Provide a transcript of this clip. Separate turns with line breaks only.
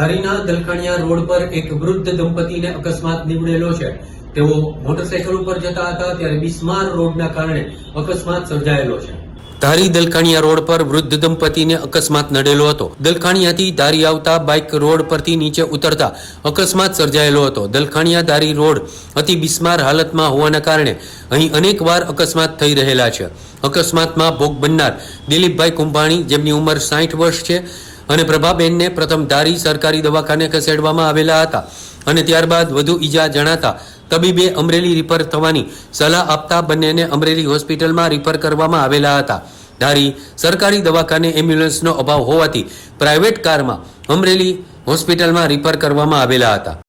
ધારીના Dalkhaniya road પર એક વૃદ્ધ દંપતીને અકસ્માત નીવડેલો છે. તેઓ મોટરસાયકલ ઉપર જતા હતા, ત્યારે બિસ્માર રોડના કારણે અકસ્માત સર્જાયેલો છે. ધારી દલખાણિયા રોડ પર વૃદ્ધ દંપતીને અકસ્માત નડેલો હતો. દલખાણિયાથી ધારી આવતા બાઇક રોડ પરથી નીચે ઉતરતા અકસ્માત સર્જાયેલો હતો. દલખાણિયા ધારી રોડ અતિ બિસ્માર હાલતમાં હોવાના કારણે અહીં અનેક વાર અકસ્માત થઈ રહેલા છે. અકસ્માતમાં ભોગ બનનાર દિલીપભાઈ કુંભાણી, જેમની ઉંમર સાઠ વર્ષ છે અને પ્રભાબેનને પ્રથમ ધારી સરકારી દવાખાને ખસેડવામાં આવેલા હતા અને ત્યારબાદ વધુ ઈજા જણાતા તબીબે અમરેલી રિફર થવાની સલાહ આપતા બંનેને અમરેલી હોસ્પિટલમાં રિફર કરવામાં આવેલા હતા. ધારી સરકારી દવાખાને એમ્બ્યુલન્સનો અભાવ હોવાથી પ્રાઇવેટ કારમાં અમરેલી હોસ્પિટલમાં રિફર કરવામાં આવેલા હતા.